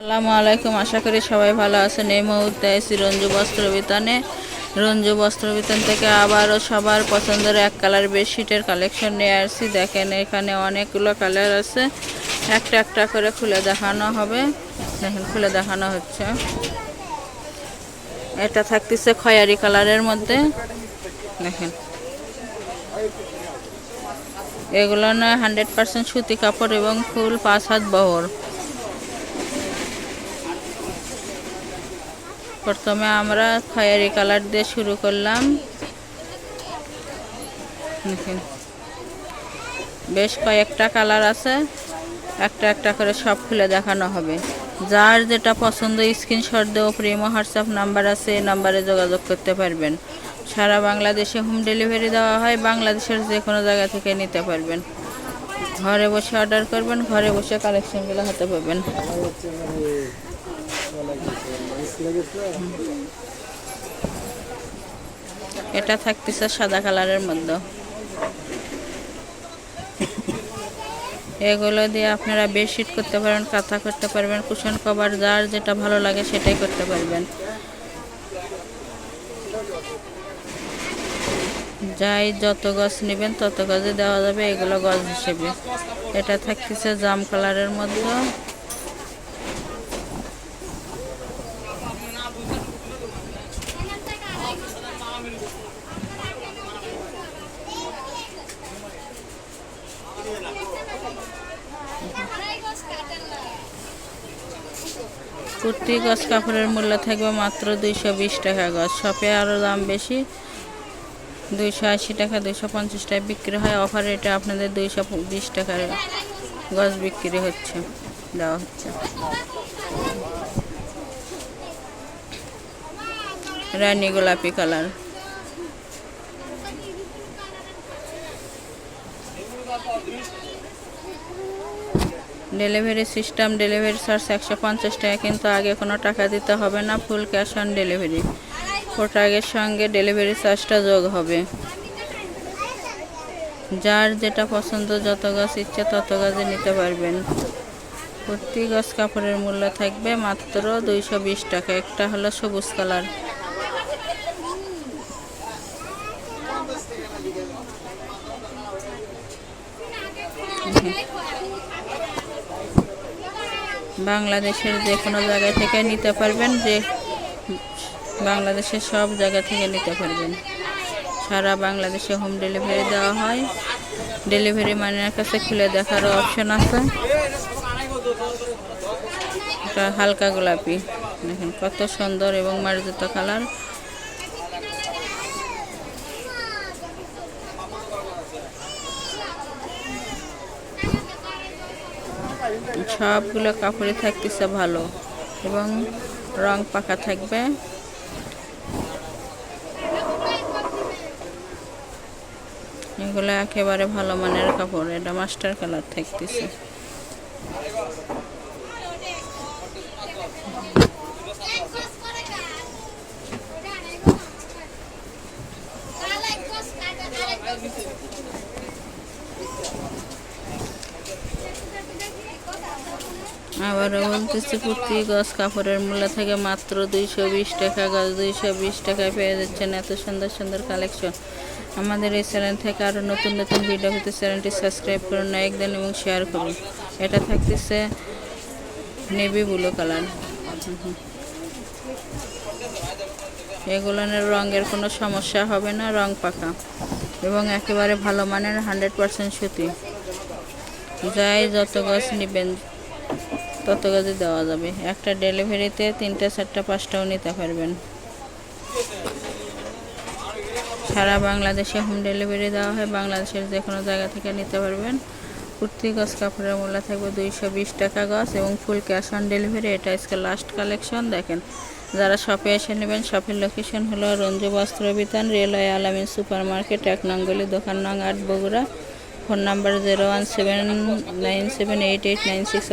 আসসালামু আলাইকুম, আশা করি সবাই ভালো আছেন। এই মুহূর্তে রঞ্জু বস্ত্র বিতানে। রঞ্জু বস্ত্র বিতান থেকে আবারও সবার পছন্দের এক কালার বেডশিটের কালেকশন নিয়ে আসছি। দেখেন, এখানে অনেকগুলো কালার আছে। একটা একটা করে খুলে দেখানো হবে। দেখেন, খুলে দেখানো হচ্ছে। এটা থাকতেছে খয়ারি কালারের মধ্যে। দেখেন। এগুলো না হান্ড্রেড পার্সেন্ট সুতি কাপড় এবং ফুল পাঁচ হাত বহর। প্রথমে আমরা খয়েরি কালার দিয়ে শুরু করলাম। বেশ কয়েকটা কালার আছে। একটা একটা করে সব খুলে দেখানো হবে। যার যেটা পছন্দ, স্ক্রিনশট দেও প্রিমো হোয়াটসঅ্যাপ নাম্বার আছে, এই নাম্বারে যোগাযোগ করতে পারবেন। সারা বাংলাদেশে হোম ডেলিভারি দেওয়া হয়, বাংলাদেশের যে কোনো জায়গা থেকে নিতে পারবেন। ঘরে বসে অর্ডার করবেন, ঘরে বসে কালেকশনগুলো হাতে পাবেন। এটা থাকতেছে সাদা কালারের মধ্যে। এগুলো দিয়ে আপনারা বেডশিট করতে পারবেন কাঁথা করতে পারবেন, কুশন কভার, যার যেটা ভালো লাগে সেটাই করতে পারবেন। যাই যত গাছ নেবেন তত গাছে দেওয়া যাবে এগুলো গজ হিসেবে। এটা থাকতেছে জাম কালারের মধ্যে। কুর্তি, গজ কাপড়ের মূল্য থাকবে মাত্র দুইশো বিশ টাকা গজ। শপে আরও দাম বেশি, দুইশো আশি টাকা, দুইশো পঞ্চাশ টাকা বিক্রি হয়। অফার এটা আপনাদের দুইশো বিশ টাকার গজ বিক্রি হচ্ছে, দেওয়া হচ্ছে। রানী গোলাপি colour. Delivery system delivery charge একশো পঞ্চাশ টাকা, কিন্তু আগে কোনো টাকা দিতে হবে না, ফুল ক্যাশ অন ডেলিভারি। প্রোডাক্টের সঙ্গে ডেলিভারি চার্জটা যোগ হবে। যার যেটা পছন্দ, যত গাছ ইচ্ছে তত গাছে নিতে পারবেন। প্রতি গাছ কাপড়ের মূল্য থাকবে মাত্র দুইশো বিশ টাকা। একটা হলো সবুজ কালার। বাংলাদেশের যে কোনো জায়গা থেকে নিতে পারবেন, যে বাংলাদেশের সব জায়গা থেকে নিতে পারবেন। সারা বাংলাদেশে হোম ডেলিভারি দেওয়া হয়। ডেলিভারি মানের কাছে খুলে দেখারও অপশন আছে। এটা হালকা গোলাপি। দেখুন কত সুন্দর এবং মার্জিত কালার সবগুলো কাপড়ে থাকতেছে ভালো। এবং রং পাকা থাকবে। এগুলো একেবারে ভালো মানের কাপড়, এটা মাস্টার কালার থাকতেছে। আবারও বলতেছি প্রতি গজ, কাপড়ের মূল্য থেকে মাত্র দুইশো বিশ টাকা, গজ দুইশো বিশ টাকায় পেয়ে যাচ্ছেন এত সুন্দর সুন্দর কালেকশন। আমাদের এই চ্যানেল থেকে আরও নতুন নতুন ভিডিও পেতে চ্যানেলটি সাবস্ক্রাইব করুন, লাইক দেন এবং শেয়ার করুন। এটা থাকতেছে নেভি ব্লু কালার। এগুলোর রঙের কোনো সমস্যা হবে না, রং পাকা এবং একেবারে ভালো মানের, হান্ড্রেড পারসেন্ট সুতি। যাই যত গাছ নেবেন তত গাছে দেওয়া যাবে। একটা ডেলিভারিতে তিনটে, চারটা, পাঁচটাও নিতে পারবেন। সারা বাংলাদেশে হোম ডেলিভারি দেওয়া হয়। বাংলাদেশের যে কোনো জায়গা থেকে নিতে পারবেন। কুর্তি, গজ, কাপড়ের মূল্য থাকবে দুইশো বিশ টাকা গজ এবং ফুল ক্যাশ অন ডেলিভারি। এটা আজকে লাস্ট কালেকশন দেখেন, যারা শপে এসে নেবেন শপের লোকেশন হলো Ranju Bastra Bitan, railway Alamin super market এক নঙ্গলি দোকান নং আট Bogura. Phone number zero one seven nine seven eight eight nine six